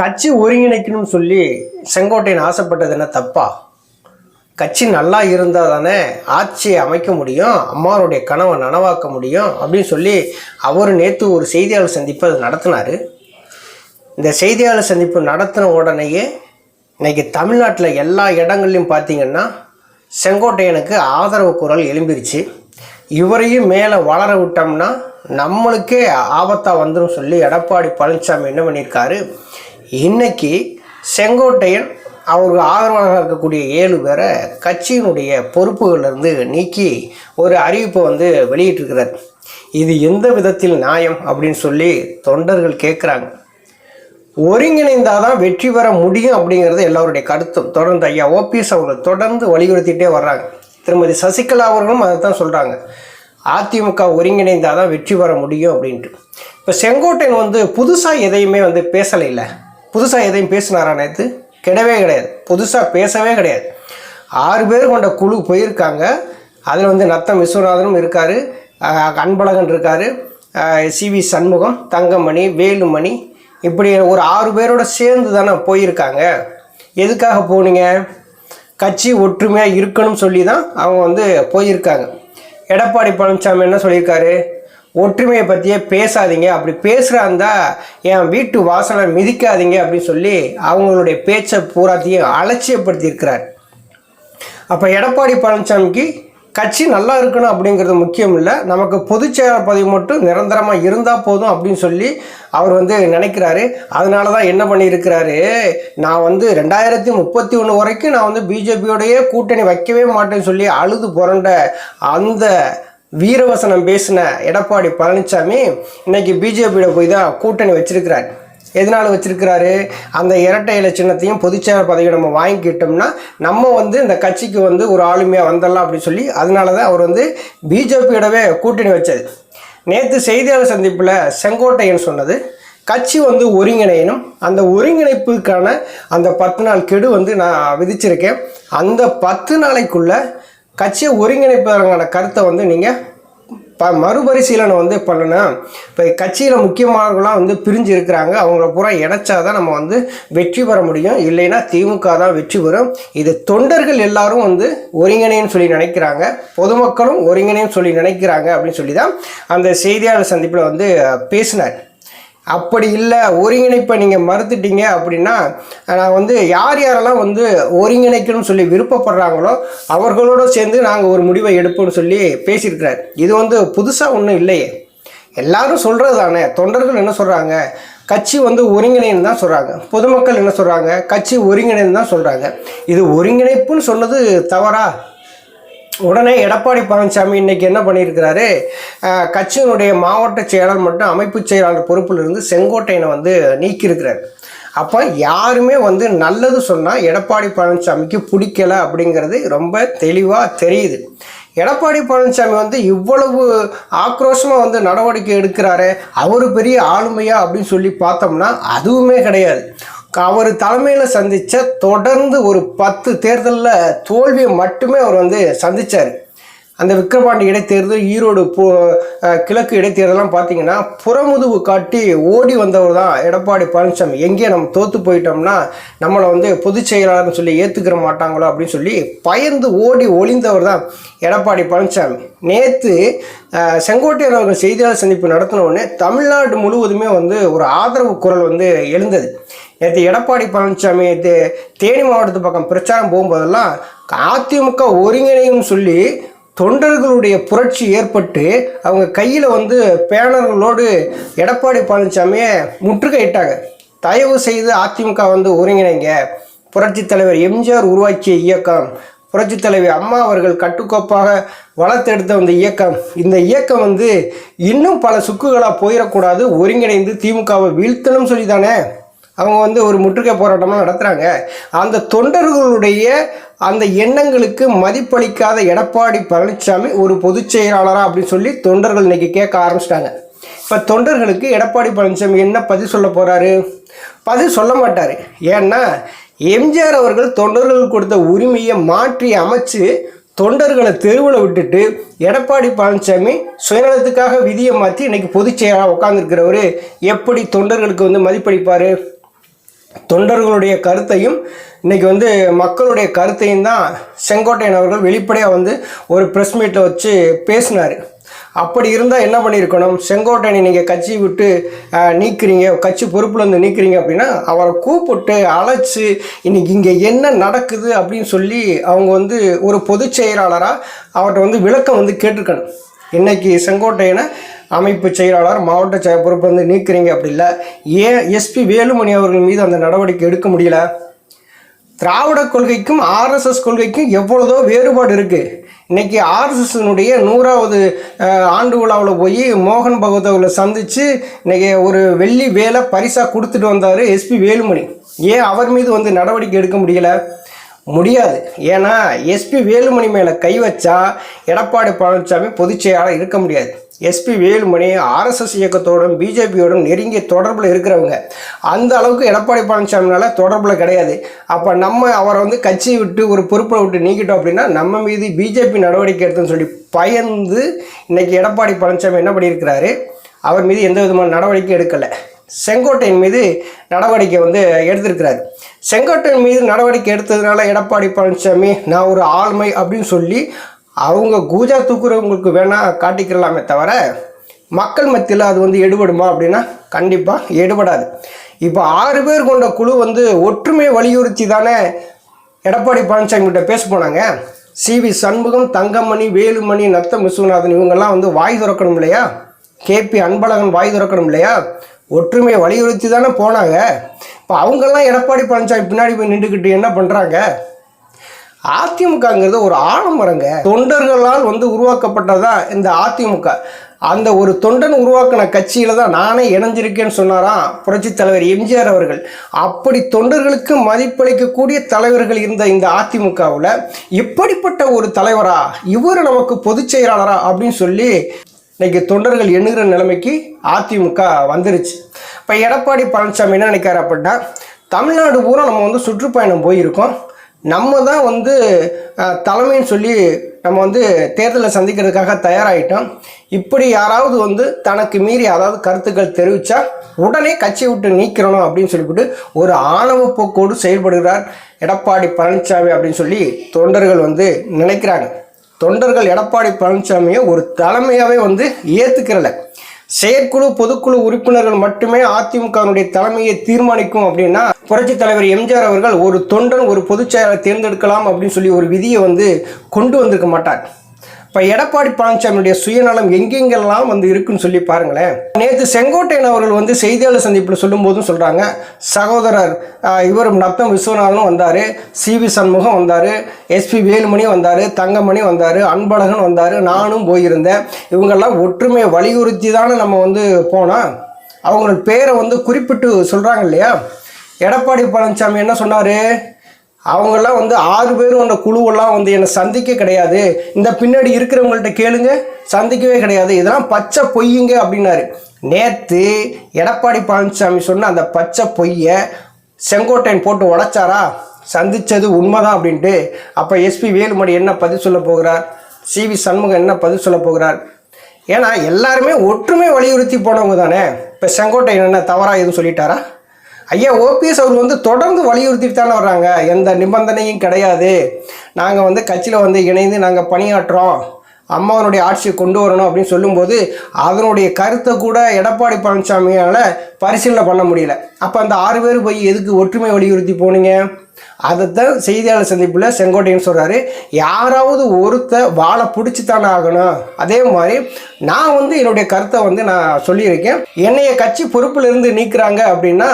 கட்சி ஒருங்கிணைக்கணும்னு சொல்லி செங்கோட்டையன் ஆசைப்பட்டது என்ன தப்பா? கட்சி நல்லா இருந்தால் தானே ஆட்சியை அமைக்க முடியும் அம்மாவுடைய கனவை நனவாக்க முடியும் அப்படின்னு சொல்லி அவர் நேற்று ஒரு செய்தியாளர் சந்திப்பு அது நடத்தினார். இந்த செய்தியாளர் சந்திப்பு நடத்தின உடனேயே இன்னைக்கு தமிழ்நாட்டில் எல்லா இடங்கள்லையும் பார்த்தீங்கன்னா செங்கோட்டையனுக்கு ஆதரவு குரல் எழும்பிருச்சு. இவரையும் மேலே வளர விட்டோம்னா நம்மளுக்கே ஆபத்தாக வந்துடும் சொல்லி எடப்பாடி பழனிசாமி என்ன பண்ணியிருக்காரு? இன்னைக்கு செங்கோட்டையன் அவருக்கு ஆதரவாளராக இருக்கக்கூடிய ஏழு பேரை கட்சியினுடைய பொறுப்புகளிலிருந்து நீக்கி ஒரு அறிவிப்பை வந்து வெளியிட்டிருக்கிறார். இது எந்த விதத்தில் நியாயம் அப்படின்னு சொல்லி தொண்டர்கள் கேட்குறாங்க. ஒருங்கிணைந்தால் தான் வெற்றி பெற முடியும் அப்படிங்கிறது எல்லோருடைய கருத்தும். தொடர்ந்து ஐயா ஓபிஎஸ் அவர்கள் தொடர்ந்து வலியுறுத்திட்டே வர்றாங்க. திருமதி சசிகலா அவர்களும் அதை தான் சொல்கிறாங்க அதிமுக ஒருங்கிணைந்தால் தான் வெற்றி பெற முடியும் அப்படின்ட்டு. இப்போ செங்கோட்டையன் வந்து புதுசாக எதையுமே வந்து பேசலை இல்லை புதுசாக எதையும் பேசினாரா நேற்று கிடையவே கிடையாது. புதுசாக பேசவே கிடையாது. ஆறு பேர் கொண்ட குழு போயிருக்காங்க. அதில் வந்து நத்தம் விஸ்வநாதனும் இருக்கார். அன்பழகன் இருக்கார். சிவி சண்முகம் தங்கமணி வேலுமணி இப்படி ஒரு ஆறு பேரோட சேர்ந்து தானே போயிருக்காங்க. எதுக்காக போனீங்க? கட்சி ஒற்றுமையாக இருக்கணும்னு சொல்லி தான் அவங்க வந்து போயிருக்காங்க. எடப்பாடி பழனிசாமி என்ன சொல்லியிருக்காரு? ஒற்றுமையை பற்றியே பேசாதீங்க. அப்படி பேசுகிறாந்தா என் வீட்டு வாசலை மிதிக்காதீங்க அப்படின்னு சொல்லி அவங்களுடைய பேச்சை பூராத்தையும் அலட்சியப்படுத்தியிருக்கிறார். அப்போ எடப்பாடி பழனிசாமிக்கு கட்சி நல்லா இருக்கணும் அப்படிங்கிறது முக்கியம் இல்லை. நமக்கு பொதுச் செயலாளர் பதவி மட்டும் நிரந்தரமாக இருந்தால் போதும் அப்படின்னு சொல்லி அவர் வந்து நினைக்கிறாரு. அதனால தான் என்ன பண்ணியிருக்கிறாரு? நான் வந்து ரெண்டாயிரத்தி முப்பத்தி ஒன்று வரைக்கும் நான் வந்து பிஜேபியோடையே கூட்டணி வைக்கவே மாட்டேன்னு சொல்லி அழுது புரண்ட அந்த வீரவசனம் பேசின எடப்பாடி பழனிசாமி இன்னைக்கு பிஜேபியோட போய் தான் கூட்டணி வச்சிருக்கிறார். எதனால் வச்சிருக்கிறாரு? அந்த இரட்டை இலை சின்னத்தையும் பொதுச்செயலர் பதவியை நம்ம வாங்கிக்கிட்டோம்னா நம்ம வந்து இந்த கட்சிக்கு வந்து ஒரு ஆளுமையாக வந்துடலாம் அப்படின்னு சொல்லி அதனால தான் அவர் வந்து பிஜேபியோடவே கூட்டணி வச்சது நேற்று செய்தியாளர் சந்திப்பில் செங்கோட்டையன் சொன்னது கட்சி வந்து ஒருங்கிணையணும். அந்த ஒருங்கிணைப்புக்கான அந்த பத்து நாள் கெடு வந்து நான் விதிச்சிருக்கேன். அந்த பத்து நாளைக்குள்ளே கட்சியை ஒருங்கிணைப்பதற்கான கருத்தை வந்து நீங்கள் ப மறுபரிசீலனை வந்து பண்ணணும் இப்போ கட்சியில் முக்கியமானவர்களாம் வந்து பிரிஞ்சு இருக்கிறாங்க அவங்கள பூரா இணைச்சா தான் நம்ம வந்து வெற்றி பெற முடியும். இல்லைன்னா திமுக தான் வெற்றி பெறும். இது தொண்டர்கள் எல்லாரும் வந்து ஒருங்கிணைன்னு சொல்லி நினைக்கிறாங்க. பொதுமக்களும் ஒருங்கிணைன்னு சொல்லி நினைக்கிறாங்க அப்படின்னு சொல்லி தான் அந்த செய்தியாளர் சந்திப்பில் வந்து பேசினார். அப்படி இல்லை ஒருங்கிணைப்பை நீங்கள் மறுத்துட்டீங்க அப்படின்னா நான் வந்து யார் யாரெல்லாம் வந்து ஒருங்கிணைக்கணும்னு சொல்லி விருப்பப்படுறாங்களோ அவர்களோடு சேர்ந்து நாங்கள் ஒரு முடிவை எடுப்போம்னு சொல்லி பேசியிருக்கிறார். இது வந்து புதுசாக ஒன்றும் இல்லையே. எல்லாரும் சொல்கிறது தானே. தொண்டர்கள் என்ன சொல்கிறாங்க கட்சி வந்து ஒருங்கிணைன்னு தான் சொல்கிறாங்க பொதுமக்கள் என்ன சொல்கிறாங்க கட்சி ஒருங்கிணைன்னு தான் சொல்கிறாங்க இது ஒருங்கிணைப்புன்னு சொன்னது தவறா? உடனே எடப்பாடி பழனிசாமி இன்னைக்கு என்ன பண்ணியிருக்கிறாரு? கட்சியினுடைய மாவட்ட செயலாளர் மற்றும் அமைப்பு செயலாளர் பொறுப்பில் இருந்து செங்கோட்டையனை வந்து நீக்கியிருக்கிறார். அப்போ யாருமே வந்து நல்லது சொன்னால் எடப்பாடி பழனிசாமிக்கு பிடிக்கல அப்படிங்கிறது ரொம்ப தெளிவாக தெரியுது. எடப்பாடி பழனிசாமி வந்து இவ்வளவு ஆக்ரோஷமாக வந்து நடவடிக்கை எடுக்கிறாரு அவர் பெரிய ஆளுமையா அப்படின்னு சொல்லி பார்த்தோம்னா அதுவுமே கிடையாது. அவர் தலைமையில் சந்தித்த தொடர்ந்து ஒரு பத்து தேர்தலில் தோல்வியை மட்டுமே அவர் வந்து சந்திச்சார். அந்த விக்கிரவாண்டி இடைத்தேர்தல் ஈரோடு கிழக்கு இடைத்தேர்தலாம் பார்த்தீங்கன்னா புறமுதுகு காட்டி ஓடி வந்தவர் தான் எடப்பாடி பழனிசாமி. எங்கே நம்ம தோற்று போயிட்டோம்னா நம்மளை வந்து பொதுச் செயலாளர்னு சொல்லி ஏற்றுக்கிற மாட்டாங்களோ அப்படின்னு சொல்லி பயந்து ஓடி ஒளிந்தவர் தான் எடப்பாடி பழனிசாமி. நேற்று செங்கோட்டையன் அவர்கள் செய்தியாளர் சந்திப்பு நடத்தின உடனே தமிழ்நாடு முழுவதுமே வந்து ஒரு ஆதரவு குரல் வந்து எழுந்தது. நேற்று எடப்பாடி பழனிசாமி தேனி மாவட்டத்து பக்கம் பிரச்சாரம் போகும்போதெல்லாம் அதிமுக ஒருங்கிணையும் சொல்லி தொண்டர்களுடைய புரட்சி ஏற்பட்டு அவங்க கையில் வந்து பேனர்களோடு எடப்பாடி பழனிசாமியை முற்றுகையிட்டாங்க. தயவு செய்து அதிமுக வந்து ஒருங்கிணைங்க. புரட்சித் தலைவர் எம்ஜிஆர் உருவாக்கிய இயக்கம் புரட்சித் தலைவி அம்மா அவர்கள் கட்டுக்கோப்பாக வளர்த்தெடுத்த அந்த இயக்கம் இந்த இயக்கம் வந்து இன்னும் பல சுக்குகளாக போயிடக்கூடாது. ஒருங்கிணைந்து திமுகவை வீழ்த்தணும்னு சொல்லி தானே அவங்க வந்து ஒரு முற்றுகை போராட்டமாக நடத்துகிறாங்க அந்த தொண்டர்களுடைய அந்த எண்ணங்களுக்கு மதிப்பளிக்காத எடப்பாடி பழனிசாமி ஒரு பொதுச் செயலாளராக அப்படின்னு சொல்லி தொண்டர்கள் இன்றைக்கி கேட்க ஆரம்பிச்சிட்டாங்க. இப்போ தொண்டர்களுக்கு எடப்பாடி பழனிசாமி என்ன பதில் சொல்ல போகிறாரு பதில் சொல்ல மாட்டார். ஏன்னா எம்ஜிஆர் அவர்கள் தொண்டர்கள் கொடுத்த உரிமையை மாற்றி அமைச்சு தொண்டர்களை தெருவில் விட்டுட்டு எடப்பாடி பழனிசாமி சுயநலத்துக்காக விதியை மாற்றி இன்றைக்கி பொதுச் செயலாளர் உட்காந்துருக்கிறவர் எப்படி தொண்டர்களுக்கு வந்து மதிப்பளிப்பார்? தொண்டர்களுடைய கருத்தையும் இன்றைக்கி வந்து மக்களுடைய கருத்தையும் தான் செங்கோட்டையன் அவர்கள் வெளிப்படையாக வந்து ஒரு ப்ரெஸ் மீட்டில் வச்சு பேசினார். அப்படி இருந்தால் என்ன பண்ணியிருக்கணும்? செங்கோட்டையனை நீங்கள் கட்சி விட்டு நீக்கிறீங்க நீக்குறீங்க கட்சி பொறுப்பில் வந்து நீக்கிறீங்க அப்படின்னா அவரை கூப்பிட்டு அழைச்சி இன்னைக்கு இங்கே என்ன நடக்குது அப்படின்னு சொல்லி அவங்க வந்து ஒரு பொதுச் செயலாளராக அவர்கிட்ட வந்து விளக்கம் வந்து கேட்டிருக்கணும். இன்னைக்கு செங்கோட்டையனை அமைப்பு செயலாளர் மாவட்ட செய பொறுப்பு வந்து நீக்குறீங்க அப்படி இல்லை. ஏன் எஸ்பி வேலுமணி அவர்கள் மீது அந்த நடவடிக்கை எடுக்க முடியல. திராவிட கொள்கைக்கும் ஆர்எஸ்எஸ் கொள்கைக்கும் எவ்வளதோ வேறுபாடு இருக்குது இன்றைக்கி ஆர்எஸ்எஸ்னுடைய நூறாவது ஆண்டு விழாவில் போய் மோகன் பகவத் அவர்களை சந்தித்து இன்னைக்கு ஒரு வெள்ளி வேலை பரிசாக கொடுத்துட்டு வந்தார் எஸ்பி வேலுமணி. ஏன் அவர் மீது வந்து நடவடிக்கை எடுக்க முடியல? முடியாது. ஏன்னா எஸ்பி வேலுமணி மேலே கை வச்சா எடப்பாடி பழனிசாமி பொதுச் செயலாளர் இருக்க முடியாது. எஸ்பி வேலுமணி ஆர்எஸ்எஸ் இயக்கத்தோடும் பிஜேபியோடும் நெருங்கிய தொடர்பில் இருக்கிறவங்க. அந்த அளவுக்கு எடப்பாடி பழனிசாமினால தொடர்பில் கிடையாது. அப்போ நம்ம அவரை வந்து கட்சியை விட்டு ஒரு பொறுப்பை விட்டு நீக்கிட்டோம் அப்படின்னா நம்ம மீது பிஜேபி நடவடிக்கை எடுத்துன்னு சொல்லி பயந்து இன்னைக்கு எடப்பாடி பழனிசாமி என்ன பண்ணியிருக்கிறாரு? அவர் மீது எந்த விதமான நடவடிக்கை எடுக்கலை. செங்கோட்டையின் மீது நடவடிக்கை வந்து எடுத்திருக்கிறார். செங்கோட்டையின் மீது நடவடிக்கை எடுத்ததுனால எடப்பாடி பழனிசாமி நான் ஒரு ஆளுமை அப்படின்னு சொல்லி அவங்க கூஜா தூக்குறவங்களுக்கு வேணால் காட்டிக்கிறலாமே தவிர மக்கள் மத்தியில் அது வந்து எடுபடுமா அப்படின்னா கண்டிப்பாக எடுபடாது. இப்போ ஆறு பேர் கொண்ட குழு வந்து ஒற்றுமையை வலியுறுத்தி தானே எடப்பாடி பழனிசாமி கிட்ட பேச போனாங்க. சி வி சண்முகம் தங்கமணி வேலுமணி நத்தம் விஸ்வநாதன் இவங்கெல்லாம் வந்து வாய் திறக்கணும் இல்லையா? கேபி அன்பழகன் வாய் திறக்கணும் இல்லையா? ஒற்றுமையை வலியுறுத்தி தானே போனாங்க. இப்போ அவங்கெல்லாம் எடப்பாடி பழனிசாமி பின்னாடி போய் நின்றுக்கிட்டு என்ன பண்ணுறாங்க அதிமுகங்கிறது ஒரு ஆலமரங்க. தொண்டர்களால் வந்து உருவாக்கப்பட்டதா இந்த அதிமுக? அந்த ஒரு தொண்டன் உருவாக்கின கட்சியில தான் நானே இணைஞ்சிருக்கேன்னு சொன்னாராம் புரட்சித் தலைவர் எம்ஜிஆர் அவர்கள். அப்படி தொண்டர்களுக்கு மதிப்பளிக்கக்கூடிய தலைவர்கள் இருந்த இந்த அதிமுகவில் இப்படிப்பட்ட ஒரு தலைவரா? இவர் நமக்கு பொதுச் செயலாளரா அப்படின்னு சொல்லி இன்னைக்கு தொண்டர்கள் எண்ணுகிற நிலைமைக்கு அதிமுக வந்துருச்சு. இப்போ எடப்பாடி பழனிசாமி என்ன நினைக்காரு அப்படின்னா தமிழ்நாடு பூரா நம்ம வந்து சுற்றுப்பயணம் போயிருக்கோம். நம்ம தான் வந்து தலைமைன்னு சொல்லி நம்ம வந்து தேர்தலை சந்திக்கிறதுக்காக தயாராகிட்டோம் இப்படி யாராவது வந்து தனக்கு மீறி அதாவது கருத்துக்கள் தெரிவித்தா உடனே கட்சியை விட்டு நீக்கிறணும் அப்படின்னு சொல்லிவிட்டு ஒரு ஆணவ போக்கோடு செயல்படுகிறார் எடப்பாடி பழனிசாமி அப்படின்னு சொல்லி தொண்டர்கள் வந்து நினைக்கிறாங்க. தொண்டர்கள் எடப்பாடி பழனிசாமியை ஒரு தலைமையாகவே வந்து ஏற்றுக்கிறல செயற்குழு பொதுக்குழு உறுப்பினர்கள் மட்டுமே அதிமுகவினுடைய தலைமையை தீர்மானிக்கும் அப்படின்னா புரட்சி தலைவர் எம்ஜிஆர் அவர்கள் ஒரு தொண்டன் ஒரு பொதுச் செயலாளர் தேர்ந்தெடுக்கலாம் அப்படின்னு சொல்லி ஒரு விதியை வந்து கொண்டு வந்திருக்க மாட்டார். இப்போ எடப்பாடி பழனிசாமியுடைய சுயநலம் எங்கெங்கெல்லாம் வந்து இருக்குன்னு சொல்லி பாருங்களேன். நேற்று செங்கோட்டையன் அவர்கள் வந்து செய்தியாளர் சந்திப்பில் சொல்லும்போதும் சொல்கிறாங்க சகோதரர் இவரும் நத்தம் விஸ்வநாதனும் வந்தார். சிவி சண்முகம் வந்தார். எஸ்பி வேலுமணி வந்தார். தங்கமணி வந்தார். அன்பழகன் வந்தார். நானும் போயிருந்தேன். இவங்கெல்லாம் ஒற்றுமையை வலியுறுத்தி தானே நம்ம வந்து போனால் அவங்களோட பேரை வந்து குறிப்பிட்டு சொல்கிறாங்க இல்லையா? எடப்பாடி பழனிசாமி என்ன சொன்னார்? அவங்கெல்லாம் வந்து ஆறு பேரும் அந்த குழுவெல்லாம் வந்து என்னை சந்திக்க கிடையாது. இந்த பின்னாடி இருக்கிறவங்கள்ட்ட கேளுங்க. சந்திக்கவே கிடையாது. இதெல்லாம் பச்சை பொய்யுங்க அப்படின்னாரு. நேற்று எடப்பாடி பழனிசாமி சொன்ன அந்த பச்சை பொய்யை செங்கோட்டையன் போட்டு உடைச்சாரா? சந்தித்தது உண்மைதான் அப்படின்ட்டு. அப்போ எஸ்பி வேலுமணி என்ன பதில் சொல்ல போகிறார்? சிவி சண்முகம் என்ன பதில் சொல்ல போகிறார்? ஏன்னா எல்லாருமே ஒற்றுமை வலியுறுத்தி போனவங்க தானே. இப்போ செங்கோட்டையன் என்ன தவறாக எதுவும் சொல்லிட்டாரா? ஐயா ஓபிஎஸ் அவர் வந்து தொடர்ந்து வலியுறுத்திட்டு தானே வர்றாங்க. எந்த நிபந்தனையும் கிடையாது. நாங்கள் வந்து கட்சியில் வந்து இணைந்து நாங்கள் பணியாற்றுறோம் அம்மாவனுடைய ஆட்சியை கொண்டு வரணும் அப்படின்னு சொல்லும்போது அதனுடைய கருத்தை கூட எடப்பாடி பழனிசாமியால் பரிசீலனை பண்ண முடியல. அப்போ அந்த ஆறு பேர் போய் எதுக்கு ஒற்றுமை வலியுறுத்தி போனீங்க? அதைத்தான் செய்தியாளர் சந்திப்பில் செங்கோட்டையன் சொல்கிறாரு யாராவது ஒருத்த வாழை பிடிச்சி தானே ஆகணும். அதே மாதிரி நான் வந்து என்னுடைய கருத்தை வந்து நான் சொல்லியிருக்கேன். என்னைய கட்சி பொறுப்பில் இருந்து நீக்கிறாங்க அப்படின்னா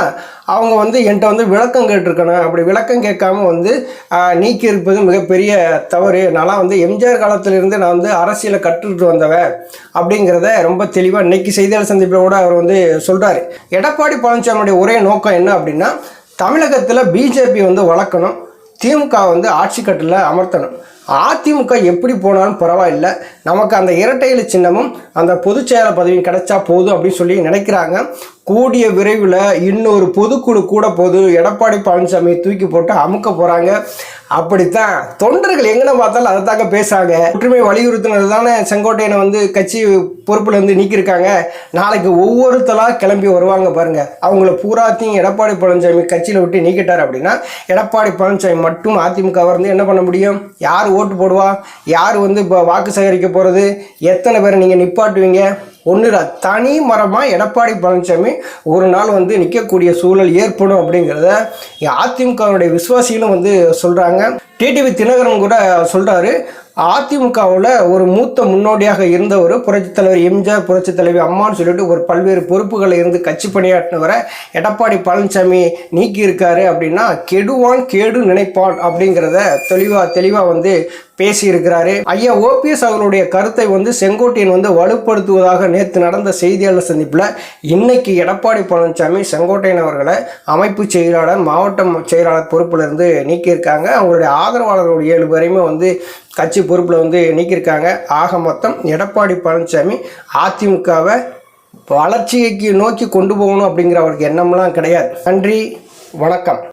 அவங்க வந்து என்கிட்ட வந்து விளக்கம் கேட்டிருக்கணும். அப்படி விளக்கம் கேட்காம வந்து நீக்கியிருப்பது நீக்கி இருப்பது மிகப்பெரிய தவறு. நான்லாம் வந்து எம்ஜிஆர் காலத்திலிருந்து நான் வந்து அரசியலை கற்றுக்கிட்டு வந்தவன் அப்படிங்கிறத ரொம்ப தெளிவாக இன்னைக்கு செய்தியாளர் சந்திப்பில் கூட அவர் வந்து சொல்கிறாரு எடப்பாடி பழனிசாமியுடைய ஒரே நோக்கம் என்ன அப்படின்னா தமிழகத்தில் பிஜேபி வந்து வளர்க்கணும். திமுக வந்து ஆட்சி கட்டில் அமர்த்தணும். அதிமுக எப்படி போனாலும் பரவாயில்ல. நமக்கு அந்த இரட்டையில சின்னமும் அந்த பொதுச் செயலர் பதவியும் கிடைச்சா போதும் அப்படின்னு சொல்லி நினைக்கிறாங்க. கூடிய விரைவில் இன்னொரு பொதுக்குழு கூட போது எடப்பாடி பழனிசாமியை தூக்கி போட்டு அமுக்க போகிறாங்க அப்படித்தான். தொண்டர்கள் எங்கன பார்த்தாலும் அதை தாங்க பேசுறாங்க. ஒற்றுமை வலியுறுத்தினது தானே செங்கோட்டையனை வந்து கட்சி பொறுப்புல இருந்து நீக்கியிருக்காங்க. நாளைக்கு ஒவ்வொருத்தலா கிளம்பி வருவாங்க பாருங்க. அவங்கள பூராத்தையும் எடப்பாடி பழனிசாமி கட்சியில் விட்டு நீக்கிட்டார் அப்படின்னா எடப்பாடி பழனிசாமி மட்டும் அதிமுக வந்து என்ன பண்ண முடியும்? யார் ஓட்டு போடுவா? யார் வந்து இப்போ வாக்கு சேகரிக்க போகிறது எத்தனை பேரை நீங்கள் நிப்பாட்டுவீங்க? ஒன்று தனி மரமாக எடப்பாடி பழனிசாமி ஒரு நாள் வந்து நிற்கக்கூடிய சூழல் ஏற்படும் அப்படிங்கிறத அதிமுகவுடைய விசுவாசிகளும் வந்து சொல்கிறாங்க டிடிவி தினகரன் கூட சொல்கிறாரு அதிமுகவில் ஒரு மூத்த முன்னோடியாக இருந்தவர் புரட்சித் தலைவர் எம்ஜிஆர் புரட்சித் தலைவி அம்மான்னு சொல்லிட்டு ஒரு பல்வேறு பொறுப்புகளில் இருந்து கட்சி பணியாற்றினவரை எடப்பாடி பழனிசாமி நீக்கியிருக்காரு அப்படின்னா கெடுவான் கேடு நினைப்பான் அப்படிங்கிறத தெளிவாக தெளிவாக வந்து பேசியிருக்கிறாரு. ஐயா ஓபிஎஸ் அவர்களுடைய கருத்தை வந்து செங்கோட்டையன் வந்து வலுப்படுத்துவதாக நேற்று நடந்த செய்தியாளர் சந்திப்பில் இன்னைக்கு எடப்பாடி பழனிசாமி செங்கோட்டையன் அவர்களை அமைப்பு செயலாளர் மாவட்டம் செயலாளர் பொறுப்பிலிருந்து நீக்கியிருக்காங்க. அவங்களுடைய ஆதரவாளர்களுடைய ஏழு பேரையுமே வந்து கட்சி பொறுப்பில் வந்து நீக்கியிருக்காங்க. ஆக மொத்தம் எடப்பாடி பழனிசாமி அதிமுகவை வளர்ச்சிக்கு நோக்கி கொண்டு போகணும் அப்படிங்கிற அவருக்கு எண்ணம்லாம் கிடையாது. நன்றி வணக்கம்.